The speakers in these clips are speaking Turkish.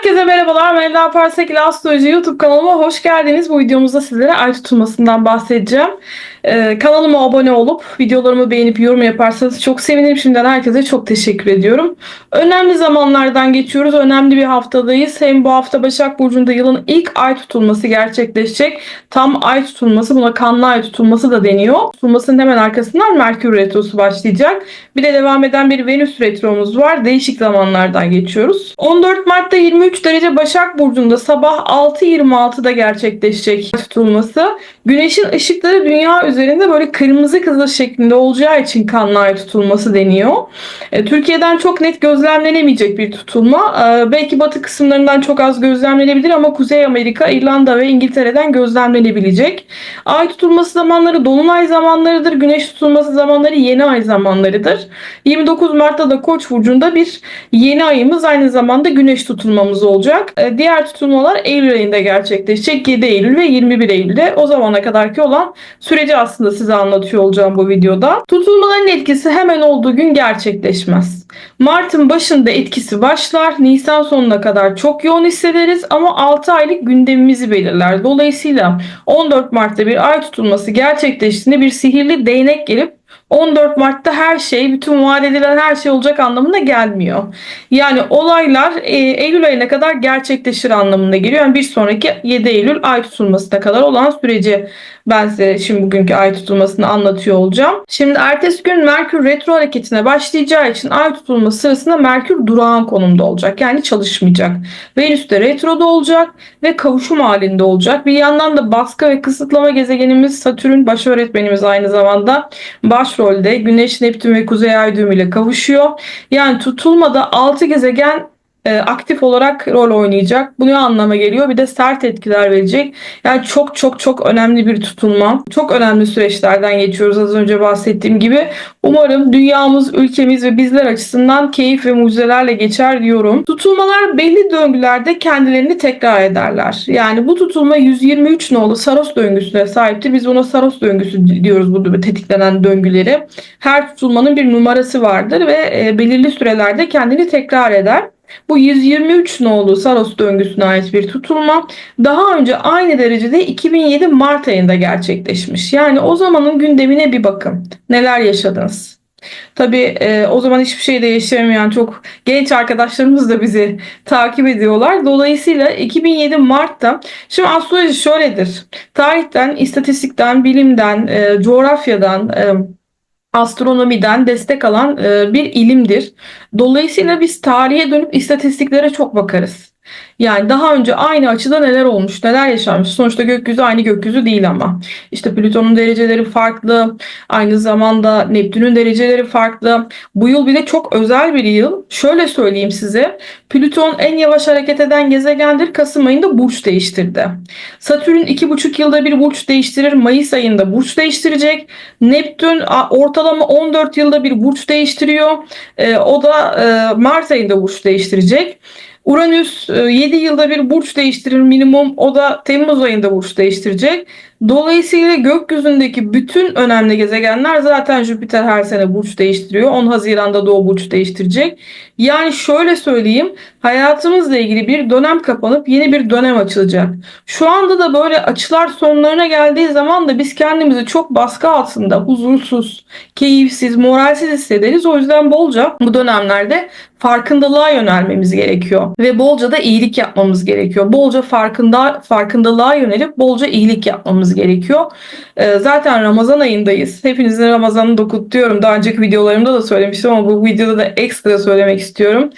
Herkese merhabalar. Melda Parsek ile Astroloji YouTube kanalıma hoş geldiniz. Bu videomuzda sizlere ay tutulmasından bahsedeceğim. Ee, kanalıma abone olup videolarımı beğenip yorum yaparsanız çok sevinirim. Şimdiden herkese çok teşekkür ediyorum. Önemli zamanlardan geçiyoruz. Önemli bir haftadayız. Hem bu hafta Başak Burcu'nda yılın ilk ay tutulması gerçekleşecek. Tam ay tutulması buna kanlı ay tutulması da deniyor. Tutulmasının hemen arkasından Merkür Retrosu başlayacak. Bir de devam eden bir Venüs Retromuz var. Değişik zamanlardan geçiyoruz. 14 Mart'ta 23 derece Başak Burcu'nda sabah 6.26'da gerçekleşecek ay tutulması. Güneşin ışıkları dünya üzerinde böyle kırmızı kızıl şeklinde olacağı için kanlı ay tutulması deniyor. E, Türkiye'den çok net gözlemlenemeyecek bir tutulma. E, belki batı kısımlarından çok az gözlemlenebilir ama Kuzey Amerika, İrlanda ve İngiltere'den gözlemlenebilecek. Ay tutulması zamanları dolunay zamanlarıdır. Güneş tutulması zamanları yeni ay zamanlarıdır. 29 Mart'ta da Koç burcunda bir yeni ayımız aynı zamanda güneş tutulmamız olacak. E, diğer tutulmalar Eylül ayında gerçekleşecek. 7 Eylül ve 21 Eylül'de o zamana kadarki olan süreci aslında size anlatıyor olacağım bu videoda. Tutulmaların etkisi hemen olduğu gün gerçekleşmez. Mart'ın başında etkisi başlar. Nisan sonuna kadar çok yoğun hissederiz ama 6 aylık gündemimizi belirler. Dolayısıyla 14 Mart'ta bir ay tutulması gerçekleştiğinde bir sihirli değnek gelip 14 Mart'ta her şey, bütün vaat edilen her şey olacak anlamına gelmiyor. Yani olaylar e, Eylül ayına kadar gerçekleşir anlamına geliyor. Yani bir sonraki 7 Eylül ay tutulmasına kadar olan süreci ben size şimdi bugünkü ay tutulmasını anlatıyor olacağım. Şimdi ertesi gün Merkür retro hareketine başlayacağı için ay tutulması sırasında Merkür durağan konumda olacak. Yani çalışmayacak. Venüs de retroda olacak ve kavuşum halinde olacak. Bir yandan da baskı ve kısıtlama gezegenimiz Satürn baş öğretmenimiz aynı zamanda başrolde Güneş, Neptün ve Kuzey Ay düğümüyle kavuşuyor. Yani tutulmada 6 gezegen e, aktif olarak rol oynayacak. Bu ne anlama geliyor? Bir de sert etkiler verecek. Yani çok çok çok önemli bir tutulma. Çok önemli süreçlerden geçiyoruz az önce bahsettiğim gibi. Umarım dünyamız, ülkemiz ve bizler açısından keyif ve mucizelerle geçer diyorum. Tutulmalar belli döngülerde kendilerini tekrar ederler. Yani bu tutulma 123 nolu Saros döngüsüne sahiptir. Biz buna Saros döngüsü diyoruz bu tetiklenen döngüleri. Her tutulmanın bir numarası vardır ve e, belirli sürelerde kendini tekrar eder. Bu 123 nolu Saros döngüsüne ait bir tutulma daha önce aynı derecede 2007 Mart ayında gerçekleşmiş. Yani o zamanın gündemine bir bakın. Neler yaşadınız? Tabii e, o zaman hiçbir şey de yaşayamayan çok genç arkadaşlarımız da bizi takip ediyorlar. Dolayısıyla 2007 Mart'ta şimdi astroloji şöyledir. Tarihten, istatistikten, bilimden, e, coğrafyadan, e, astronomiden destek alan e, bir ilimdir. Dolayısıyla biz tarihe dönüp istatistiklere çok bakarız. Yani daha önce aynı açıda neler olmuş, neler yaşanmış. Sonuçta gökyüzü aynı gökyüzü değil ama. İşte Plüton'un dereceleri farklı. Aynı zamanda Neptün'ün dereceleri farklı. Bu yıl bir de çok özel bir yıl. Şöyle söyleyeyim size. Plüton en yavaş hareket eden gezegendir. Kasım ayında burç değiştirdi. Satürn 2,5 yılda bir burç değiştirir. Mayıs ayında burç değiştirecek. Neptün ortalama 14 yılda bir burç değiştiriyor. E, o da e, Mart ayında burç değiştirecek. Uranüs 7 e, yılda bir burç değiştirir minimum. O da Temmuz ayında burç değiştirecek. Dolayısıyla gökyüzündeki bütün önemli gezegenler zaten Jüpiter her sene burç değiştiriyor. 10 Haziran'da da o burç değiştirecek. Yani şöyle söyleyeyim hayatımızla ilgili bir dönem kapanıp yeni bir dönem açılacak. Şu anda da böyle açılar sonlarına geldiği zaman da biz kendimizi çok baskı altında huzursuz, keyifsiz, moralsiz hissederiz. O yüzden bolca bu dönemlerde farkındalığa yönelmemiz gerekiyor ve bolca da iyilik yapmamız gerekiyor. Bolca farkında farkındalığa yönelip bolca iyilik yapmamız gerekiyor. Ee, zaten Ramazan ayındayız. Hepinizin Ramazan'ı da kutluyorum. Daha önceki videolarımda da söylemiştim ama bu videoda da ekstra söylemek istiyorum.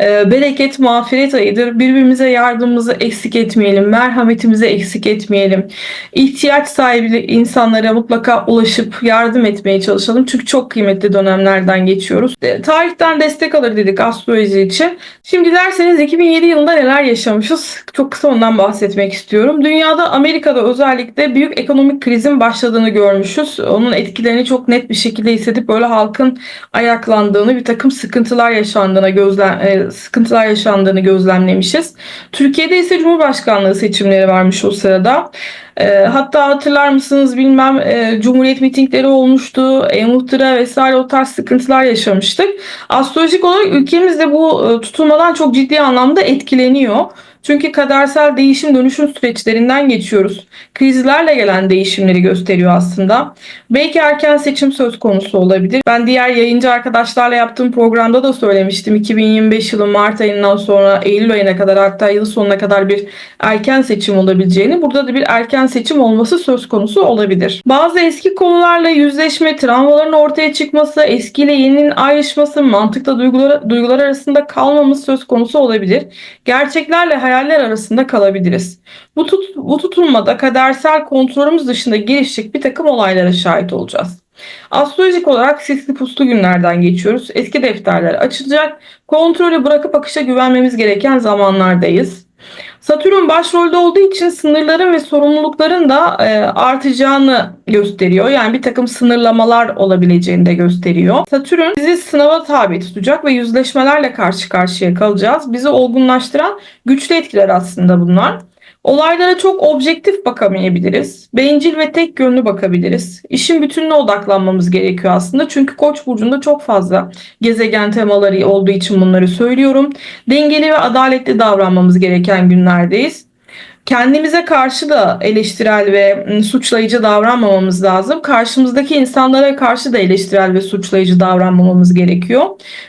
Ee, bereket mağfiret ayıdır. Birbirimize yardımımızı eksik etmeyelim. Merhametimizi eksik etmeyelim. İhtiyaç sahibi insanlara mutlaka ulaşıp yardım etmeye çalışalım. Çünkü çok kıymetli dönemlerden geçiyoruz. Ee, tarihten destek alır dedik astroloji için. Şimdi derseniz 2007 yılında neler yaşamışız? Çok kısa ondan bahsetmek istiyorum. Dünyada Amerika'da özellikle büyük ekonomik krizin başladığını görmüşüz. Onun etkilerini çok net bir şekilde hissedip böyle halkın ayaklandığını, bir takım sıkıntılar yaşandığını gözlem e, sıkıntılar yaşandığını gözlemlemişiz. Türkiye'de ise Cumhurbaşkanlığı seçimleri varmış o sırada. E, hatta hatırlar mısınız bilmem e, Cumhuriyet mitingleri olmuştu, e-muhtıra vesaire o tarz sıkıntılar yaşamıştık. Astrolojik olarak ülkemiz de bu e, tutulmadan çok ciddi anlamda etkileniyor. Çünkü kadersel değişim dönüşüm süreçlerinden geçiyoruz. Krizlerle gelen değişimleri gösteriyor aslında. Belki erken seçim söz konusu olabilir. Ben diğer yayıncı arkadaşlarla yaptığım programda da söylemiştim. 2025 yılı Mart ayından sonra Eylül ayına kadar hatta yıl sonuna kadar bir erken seçim olabileceğini. Burada da bir erken seçim olması söz konusu olabilir. Bazı eski konularla yüzleşme, travmaların ortaya çıkması, eskiyle yeninin ayrışması, mantıkla duygular, duygular arasında kalmamız söz konusu olabilir. Gerçeklerle hayaller arasında kalabiliriz. Bu, tut, bu tutulmada kadersel kontrolümüz dışında gelişecek bir takım olaylara şahit olacağız. Astrolojik olarak sisli puslu günlerden geçiyoruz. Eski defterler açılacak. Kontrolü bırakıp akışa güvenmemiz gereken zamanlardayız. Satürn başrolde olduğu için sınırların ve sorumlulukların da e, artacağını gösteriyor. Yani bir takım sınırlamalar olabileceğini de gösteriyor. Satürn bizi sınava tabi tutacak ve yüzleşmelerle karşı karşıya kalacağız. Bizi olgunlaştıran güçlü etkiler aslında bunlar. Olaylara çok objektif bakamayabiliriz. Bencil ve tek yönlü bakabiliriz. İşin bütününe odaklanmamız gerekiyor aslında. Çünkü Koç burcunda çok fazla gezegen temaları olduğu için bunları söylüyorum. Dengeli ve adaletli davranmamız gereken günlerdeyiz. Kendimize karşı da eleştirel ve ıı, suçlayıcı davranmamamız lazım. Karşımızdaki insanlara karşı da eleştirel ve suçlayıcı davranmamamız gerekiyor.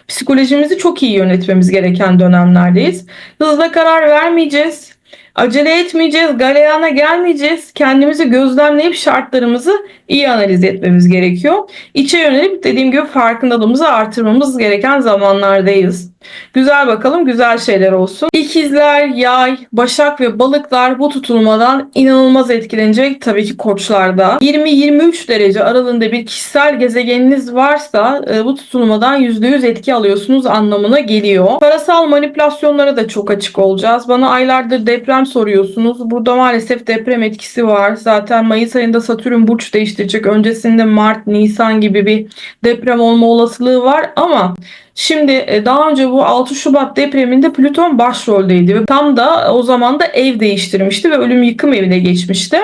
Psikolojimizi çok iyi yönetmemiz gereken dönemlerdeyiz. Hızla karar vermeyeceğiz. Acele etmeyeceğiz, galeyana gelmeyeceğiz. Kendimizi gözlemleyip şartlarımızı iyi analiz etmemiz gerekiyor. İçe yönelip dediğim gibi farkındalığımızı artırmamız gereken zamanlardayız. Güzel bakalım, güzel şeyler olsun. İkizler, yay, başak ve balıklar bu tutulmadan inanılmaz etkilenecek tabii ki koçlarda. 20-23 derece aralığında bir kişisel gezegeniniz varsa e, bu tutulmadan %100 etki alıyorsunuz anlamına geliyor. Parasal manipülasyonlara da çok açık olacağız. Bana aylardır deprem soruyorsunuz. Burada maalesef deprem etkisi var. Zaten Mayıs ayında Satürn burç değiştirecek. Öncesinde Mart, Nisan gibi bir deprem olma olasılığı var ama Şimdi e, daha önce bu 6 Şubat depreminde Plüton başroldeydi ve tam da o zaman da ev değiştirmişti ve ölüm yıkım evine geçmişti.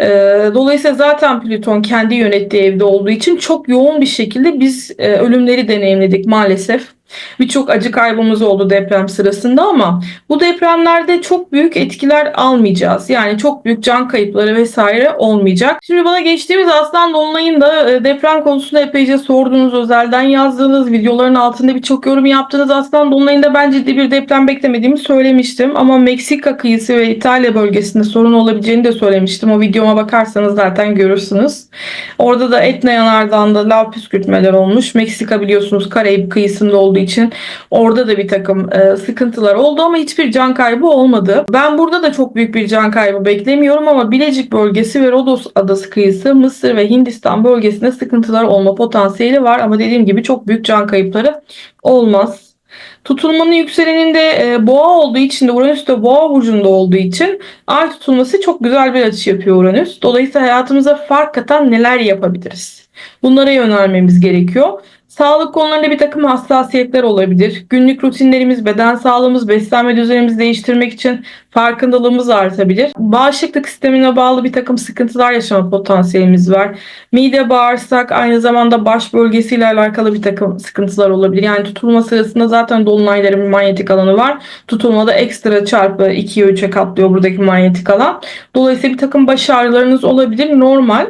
E, dolayısıyla zaten Plüton kendi yönettiği evde olduğu için çok yoğun bir şekilde biz e, ölümleri deneyimledik maalesef. Birçok acı kaybımız oldu deprem sırasında ama bu depremlerde çok büyük etkiler almayacağız. Yani çok büyük can kayıpları vesaire olmayacak. Şimdi bana geçtiğimiz Aslan Dolunay'ında e, deprem konusunda epeyce sorduğunuz, özelden yazdığınız, videoların altında birçok yorum yaptığınız Aslan Dolunay'ında ben ciddi bir deprem beklemediğimi söylemiştim. Ama Meksika kıyısı ve İtalya bölgesinde sorun olabileceğini de söylemiştim. O videoma bakarsanız zaten görürsünüz. Orada da Etna yanardağında lav püskürtmeler olmuş. Meksika biliyorsunuz Karayip kıyısında olduğu için orada da bir takım e, sıkıntılar oldu ama hiçbir can kaybı olmadı. Ben burada da çok büyük bir can kaybı beklemiyorum ama Bilecik bölgesi ve Rodos adası kıyısı, Mısır ve Hindistan bölgesinde sıkıntılar olma potansiyeli var ama dediğim gibi çok büyük can kayıpları olmaz. Tutulmanın yükseleninde e, boğa olduğu için de Uranüs de boğa burcunda olduğu için ay tutulması çok güzel bir açı yapıyor Uranüs. Dolayısıyla hayatımıza fark katan neler yapabiliriz? Bunlara yönelmemiz gerekiyor. Sağlık konularında bir takım hassasiyetler olabilir. Günlük rutinlerimiz, beden sağlığımız, beslenme düzenimizi değiştirmek için farkındalığımız artabilir. Bağışıklık sistemine bağlı bir takım sıkıntılar yaşama potansiyelimiz var. Mide, bağırsak, aynı zamanda baş bölgesiyle alakalı bir takım sıkıntılar olabilir. Yani tutulma sırasında zaten dolunayların manyetik alanı var. Tutulmada ekstra çarpı 2'ye 3'e katlıyor buradaki manyetik alan. Dolayısıyla bir takım baş ağrılarınız olabilir. Normal.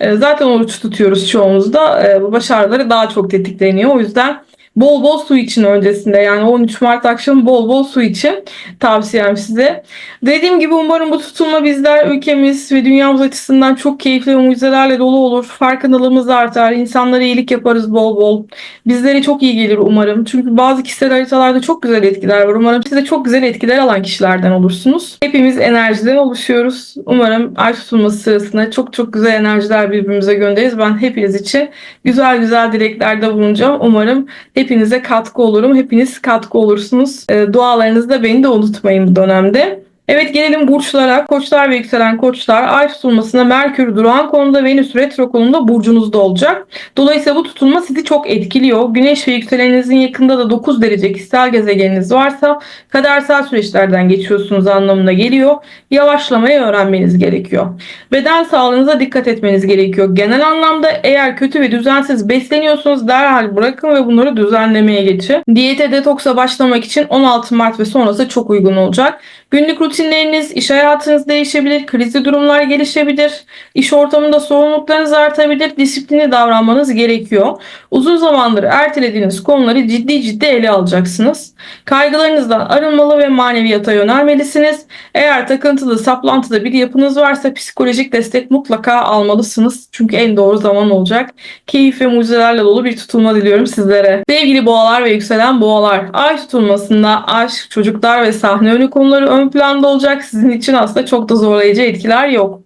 Ee, zaten oruç tutuyoruz çoğumuzda. Ee, bu baş ağrıları daha çok tetikleniyor. O yüzden Bol bol su için öncesinde yani 13 Mart akşamı bol bol su için tavsiyem size. Dediğim gibi umarım bu tutulma bizler ülkemiz ve dünyamız açısından çok keyifli ve mucizelerle dolu olur. Farkındalığımız artar. insanlara iyilik yaparız bol bol. Bizlere çok iyi gelir umarım. Çünkü bazı kişisel haritalarda çok güzel etkiler var. Umarım siz de çok güzel etkiler alan kişilerden olursunuz. Hepimiz enerjiden oluşuyoruz. Umarım ay tutulması sırasında çok çok güzel enerjiler birbirimize göndeririz. Ben hepiniz için güzel güzel dileklerde bulunacağım. Umarım Hepinize katkı olurum. Hepiniz katkı olursunuz. E, dualarınızda beni de unutmayın bu dönemde. Evet gelelim burçlara. Koçlar ve yükselen koçlar ay tutulmasında Merkür durağan konumda Venüs retro konumda burcunuzda olacak. Dolayısıyla bu tutulma sizi çok etkiliyor. Güneş ve yükseleninizin yakında da 9 derece kişisel gezegeniniz varsa kadersel süreçlerden geçiyorsunuz anlamına geliyor. Yavaşlamayı öğrenmeniz gerekiyor. Beden sağlığınıza dikkat etmeniz gerekiyor. Genel anlamda eğer kötü ve düzensiz besleniyorsanız derhal bırakın ve bunları düzenlemeye geçin. Diyete detoksa başlamak için 16 Mart ve sonrası çok uygun olacak. Günlük rutinleriniz, iş hayatınız değişebilir, krizli durumlar gelişebilir, iş ortamında sorumluluklarınız artabilir, disiplinli davranmanız gerekiyor. Uzun zamandır ertelediğiniz konuları ciddi ciddi ele alacaksınız. Kaygılarınızdan arınmalı ve maneviyata yönelmelisiniz. Eğer takıntılı, saplantıda bir yapınız varsa psikolojik destek mutlaka almalısınız. Çünkü en doğru zaman olacak. Keyif ve mucizelerle dolu bir tutulma diliyorum sizlere. Sevgili boğalar ve yükselen boğalar, ay tutulmasında aşk, çocuklar ve sahne önü konuları ön planda olacak. Sizin için aslında çok da zorlayıcı etkiler yok.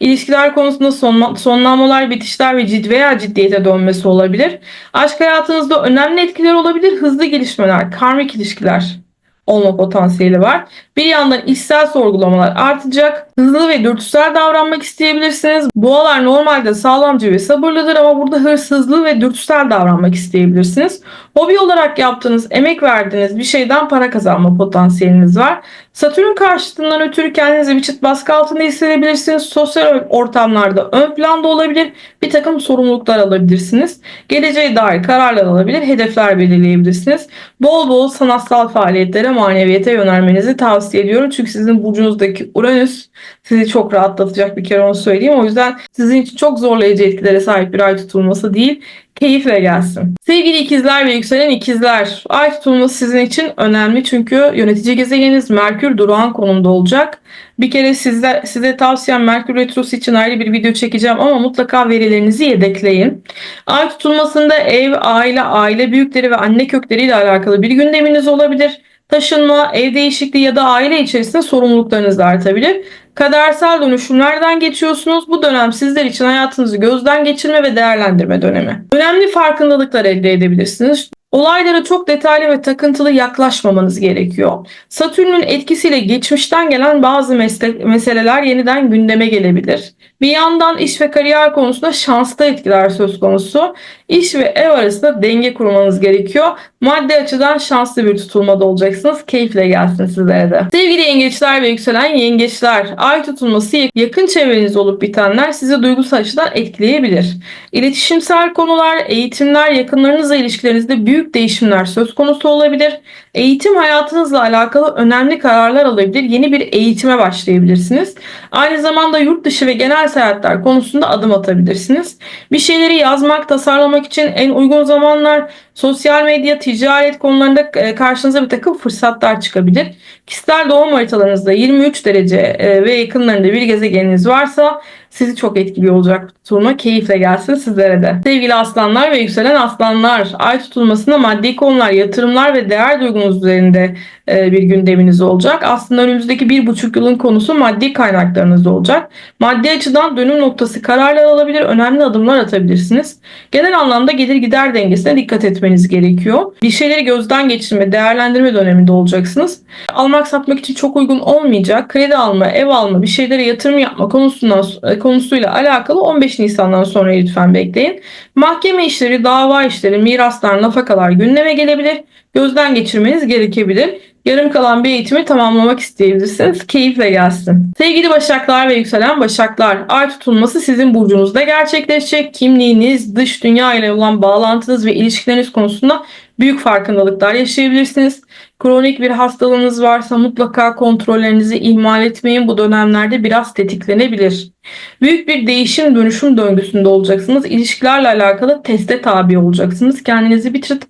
İlişkiler konusunda sonma, sonlanmalar, bitişler ve ciddi veya ciddiyete dönmesi olabilir. Aşk hayatınızda önemli etkiler olabilir. Hızlı gelişmeler, karmik ilişkiler olma potansiyeli var. Bir yandan içsel sorgulamalar artacak. Hızlı ve dürtüsel davranmak isteyebilirsiniz. Boğalar normalde sağlamcı ve sabırlıdır ama burada hırsızlı ve dürtüsel davranmak isteyebilirsiniz. Hobi olarak yaptığınız, emek verdiğiniz bir şeyden para kazanma potansiyeliniz var. Satürn karşıtından ötürü kendinizi bir çıt baskı altında hissedebilirsiniz. Sosyal ortamlarda ön planda olabilir. Bir takım sorumluluklar alabilirsiniz. Geleceğe dair kararlar alabilir. Hedefler belirleyebilirsiniz. Bol bol sanatsal faaliyetlere, maneviyete yönelmenizi tavsiye ediyorum. Çünkü sizin burcunuzdaki Uranüs sizi çok rahatlatacak bir kere onu söyleyeyim. O yüzden sizin için çok zorlayıcı etkilere sahip bir ay tutulması değil keyifle gelsin. Sevgili ikizler ve yükselen ikizler, ay tutulması sizin için önemli çünkü yönetici gezegeniniz Merkür durağan konumda olacak. Bir kere size, size tavsiyem Merkür Retrosu için ayrı bir video çekeceğim ama mutlaka verilerinizi yedekleyin. Ay tutulmasında ev, aile, aile büyükleri ve anne kökleriyle alakalı bir gündeminiz olabilir. Taşınma, ev değişikliği ya da aile içerisinde sorumluluklarınız da artabilir. Kadersel dönüşümlerden geçiyorsunuz. Bu dönem sizler için hayatınızı gözden geçirme ve değerlendirme dönemi. Önemli farkındalıklar elde edebilirsiniz. Olaylara çok detaylı ve takıntılı yaklaşmamanız gerekiyor. Satürn'ün etkisiyle geçmişten gelen bazı meslek, meseleler yeniden gündeme gelebilir. Bir yandan iş ve kariyer konusunda şanslı etkiler söz konusu. İş ve ev arasında denge kurmanız gerekiyor. Maddi açıdan şanslı bir tutulmada olacaksınız. Keyifle gelsin sizlere de. Sevgili yengeçler ve yükselen yengeçler, ay tutulması yakın çevreniz olup bitenler sizi duygusal açıdan etkileyebilir. İletişimsel konular, eğitimler, yakınlarınızla ilişkilerinizde büyük değişimler söz konusu olabilir. Eğitim hayatınızla alakalı önemli kararlar alabilir. Yeni bir eğitime başlayabilirsiniz. Aynı zamanda yurt dışı ve genel seyahatler konusunda adım atabilirsiniz. Bir şeyleri yazmak, tasarlamak için en uygun zamanlar sosyal medya, ticaret konularında e, karşınıza bir takım fırsatlar çıkabilir. Kişisel doğum haritalarınızda 23 derece e, ve yakınlarında bir gezegeniniz varsa sizi çok etkili olacak tutulma. Keyifle gelsin sizlere de. Sevgili aslanlar ve yükselen aslanlar, ay tutulmasında maddi konular, yatırımlar ve değer duygunuz üzerinde e, bir gündeminiz olacak. Aslında önümüzdeki bir buçuk yılın konusu maddi kaynaklarınız olacak. Maddi açıdan dönüm noktası kararlar alabilir, önemli adımlar atabilirsiniz. Genel anlamda gelir gider dengesine dikkat etmeniz gerekiyor. Bir şeyleri gözden geçirme, değerlendirme döneminde olacaksınız. Almak satmak için çok uygun olmayacak. Kredi alma, ev alma, bir şeylere yatırım yapma konusundan e, konusuyla alakalı 15 Nisan'dan sonra lütfen bekleyin. Mahkeme işleri, dava işleri, miraslar, nafakalar gündeme gelebilir. Gözden geçirmeniz gerekebilir. Yarım kalan bir eğitimi tamamlamak isteyebilirsiniz. Keyifle gelsin. Sevgili Başaklar ve yükselen Başaklar, ay tutulması sizin burcunuzda gerçekleşecek. Kimliğiniz, dış dünya ile olan bağlantınız ve ilişkileriniz konusunda büyük farkındalıklar yaşayabilirsiniz. Kronik bir hastalığınız varsa mutlaka kontrollerinizi ihmal etmeyin. Bu dönemlerde biraz tetiklenebilir. Büyük bir değişim dönüşüm döngüsünde olacaksınız. İlişkilerle alakalı teste tabi olacaksınız. Kendinizi bir çıt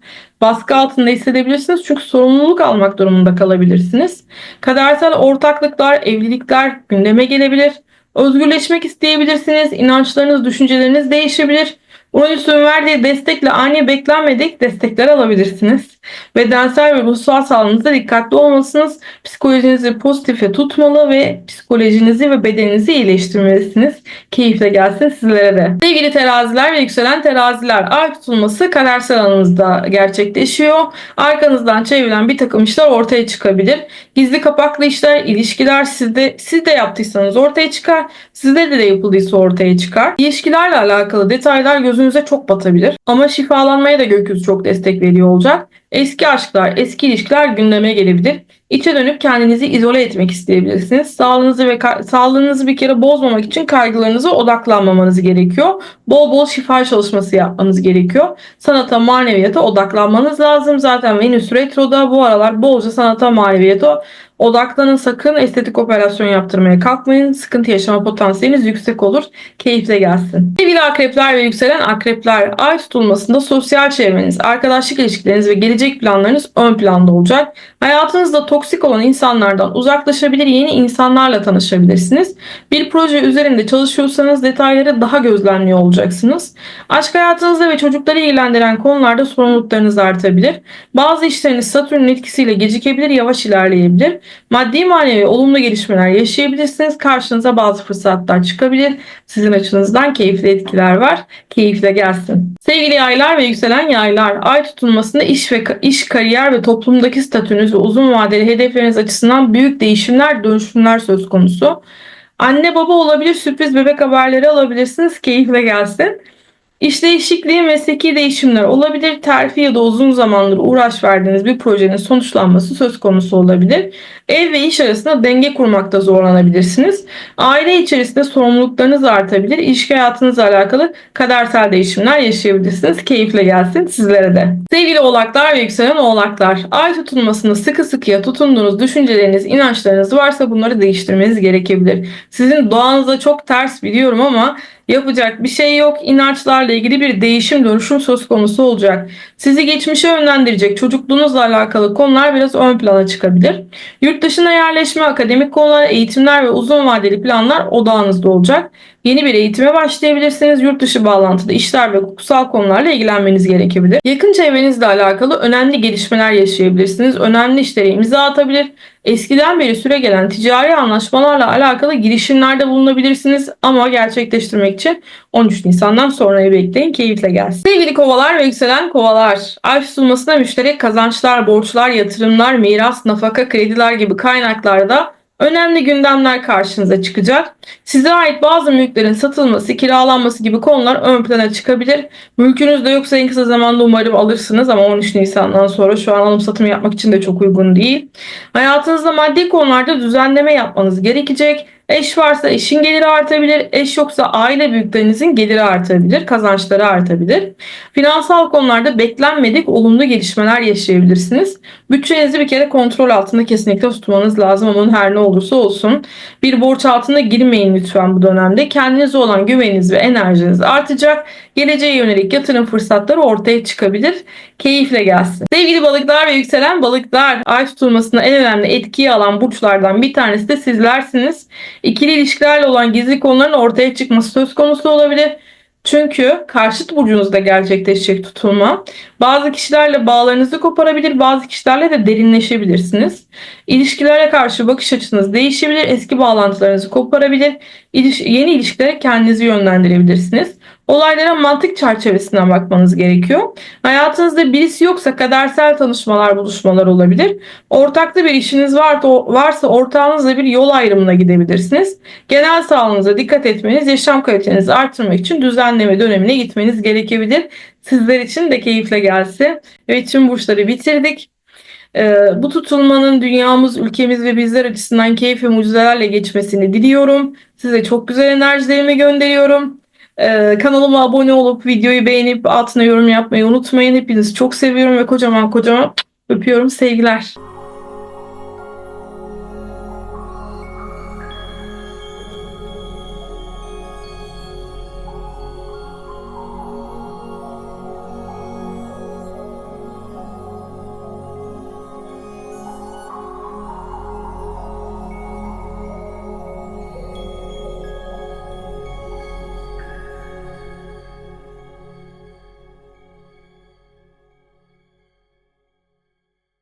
baskı altında hissedebilirsiniz. Çünkü sorumluluk almak durumunda kalabilirsiniz. Kadersel ortaklıklar, evlilikler gündeme gelebilir. Özgürleşmek isteyebilirsiniz. İnançlarınız, düşünceleriniz değişebilir. Uranüs'ün verdiği destekle ani beklenmedik destekler alabilirsiniz. Bedensel ve ruhsal sağlığınızda dikkatli olmalısınız. Psikolojinizi pozitife tutmalı ve psikolojinizi ve bedeninizi iyileştirmelisiniz. Keyifle gelsin sizlere de. Sevgili teraziler ve yükselen teraziler ay tutulması kadersel alanınızda gerçekleşiyor. Arkanızdan çevrilen bir takım işler ortaya çıkabilir. Gizli kapaklı işler, ilişkiler sizde siz de yaptıysanız ortaya çıkar. Sizde de, yapıldıysa ortaya çıkar. İlişkilerle alakalı detaylar gözünüze çok batabilir. Ama şifalanmaya da gökyüzü çok destek veriyor olacak. Eski aşklar, eski ilişkiler gündeme gelebilir. İçe dönüp kendinizi izole etmek isteyebilirsiniz. Sağlığınızı ve sağlığınızı bir kere bozmamak için kaygılarınıza odaklanmamanız gerekiyor. Bol bol şifa çalışması yapmanız gerekiyor. Sanata, maneviyata odaklanmanız lazım. Zaten Venüs retroda bu aralar bolca sanata, maneviyata odaklanın. Sakın estetik operasyon yaptırmaya kalkmayın. Sıkıntı yaşama potansiyeliniz yüksek olur. Keyifle gelsin. Sevgili akrepler ve yükselen akrepler ay tutulmasında sosyal çevreniz, arkadaşlık ilişkileriniz ve gelecek planlarınız ön planda olacak. Hayatınızda toksik olan insanlardan uzaklaşabilir, yeni insanlarla tanışabilirsiniz. Bir proje üzerinde çalışıyorsanız detayları daha gözlemliyor olacaksınız. Aşk hayatınızda ve çocukları ilgilendiren konularda sorumluluklarınız artabilir. Bazı işleriniz Satürn'ün etkisiyle gecikebilir, yavaş ilerleyebilir. Maddi manevi olumlu gelişmeler yaşayabilirsiniz. Karşınıza bazı fırsatlar çıkabilir. Sizin açınızdan keyifli etkiler var. Keyifle gelsin. Sevgili yaylar ve yükselen yaylar, ay tutulmasında iş ve iş, kariyer ve toplumdaki statünüz ve uzun vadeli hedefleriniz açısından büyük değişimler, dönüşümler söz konusu. Anne baba olabilir, sürpriz bebek haberleri alabilirsiniz. Keyifle gelsin. İş değişikliği, mesleki değişimler olabilir. Terfi ya da uzun zamandır uğraş verdiğiniz bir projenin sonuçlanması söz konusu olabilir. Ev ve iş arasında denge kurmakta zorlanabilirsiniz. Aile içerisinde sorumluluklarınız artabilir. İlişki hayatınızla alakalı kadersel değişimler yaşayabilirsiniz. Keyifle gelsin sizlere de. Sevgili oğlaklar ve yükselen oğlaklar. Ay tutulmasında sıkı sıkıya tutunduğunuz düşünceleriniz, inançlarınız varsa bunları değiştirmeniz gerekebilir. Sizin doğanıza çok ters biliyorum ama Yapacak bir şey yok. İnançlarla ilgili bir değişim dönüşüm söz konusu olacak. Sizi geçmişe yönlendirecek çocukluğunuzla alakalı konular biraz ön plana çıkabilir. Yurt dışına yerleşme, akademik konular, eğitimler ve uzun vadeli planlar odağınızda olacak. Yeni bir eğitime başlayabilirsiniz. Yurt dışı bağlantılı işler ve hukuksal konularla ilgilenmeniz gerekebilir. Yakın çevrenizle alakalı önemli gelişmeler yaşayabilirsiniz. Önemli işlere imza atabilir. Eskiden beri süre gelen ticari anlaşmalarla alakalı girişimlerde bulunabilirsiniz ama gerçekleştirmek için 13 Nisan'dan sonrayı bekleyin. Keyifle gelsin. Sevgili kovalar ve yükselen kovalar. Ay tutulmasına müşterek kazançlar, borçlar, yatırımlar, miras, nafaka, krediler gibi kaynaklarda önemli gündemler karşınıza çıkacak. Size ait bazı mülklerin satılması, kiralanması gibi konular ön plana çıkabilir. Mülkünüz de yoksa en kısa zamanda umarım alırsınız ama 13 Nisan'dan sonra şu an alım satım yapmak için de çok uygun değil. Hayatınızda maddi konularda düzenleme yapmanız gerekecek. Eş varsa eşin geliri artabilir. Eş yoksa aile büyüklerinizin geliri artabilir. Kazançları artabilir. Finansal konularda beklenmedik olumlu gelişmeler yaşayabilirsiniz. Bütçenizi bir kere kontrol altında kesinlikle tutmanız lazım. Onun her ne olursa olsun. Bir borç altına girmeyin lütfen bu dönemde. Kendinize olan güveniniz ve enerjiniz artacak. Geleceğe yönelik yatırım fırsatları ortaya çıkabilir. Keyifle gelsin. Sevgili balıklar ve yükselen balıklar. Ay tutulmasında en önemli etkiyi alan burçlardan bir tanesi de sizlersiniz. İkili ilişkilerle olan gizli konuların ortaya çıkması söz konusu olabilir. Çünkü karşıt burcunuzda gerçekleşecek tutulma. Bazı kişilerle bağlarınızı koparabilir, bazı kişilerle de derinleşebilirsiniz. İlişkilere karşı bakış açınız değişebilir, eski bağlantılarınızı koparabilir, yeni ilişkilere kendinizi yönlendirebilirsiniz. Olaylara mantık çerçevesinden bakmanız gerekiyor. Hayatınızda birisi yoksa kadersel tanışmalar, buluşmalar olabilir. Ortaklı bir işiniz var, varsa ortağınızla bir yol ayrımına gidebilirsiniz. Genel sağlığınıza dikkat etmeniz, yaşam kalitenizi artırmak için düzenleme dönemine gitmeniz gerekebilir. Sizler için de keyifle gelse. Evet tüm burçları bitirdik. Ee, bu tutulmanın dünyamız, ülkemiz ve bizler açısından keyif ve mucizelerle geçmesini diliyorum. Size çok güzel enerjilerimi gönderiyorum. Ee, kanalıma abone olup videoyu beğenip altına yorum yapmayı unutmayın. Hepinizi çok seviyorum ve kocaman kocaman öpüyorum. Sevgiler.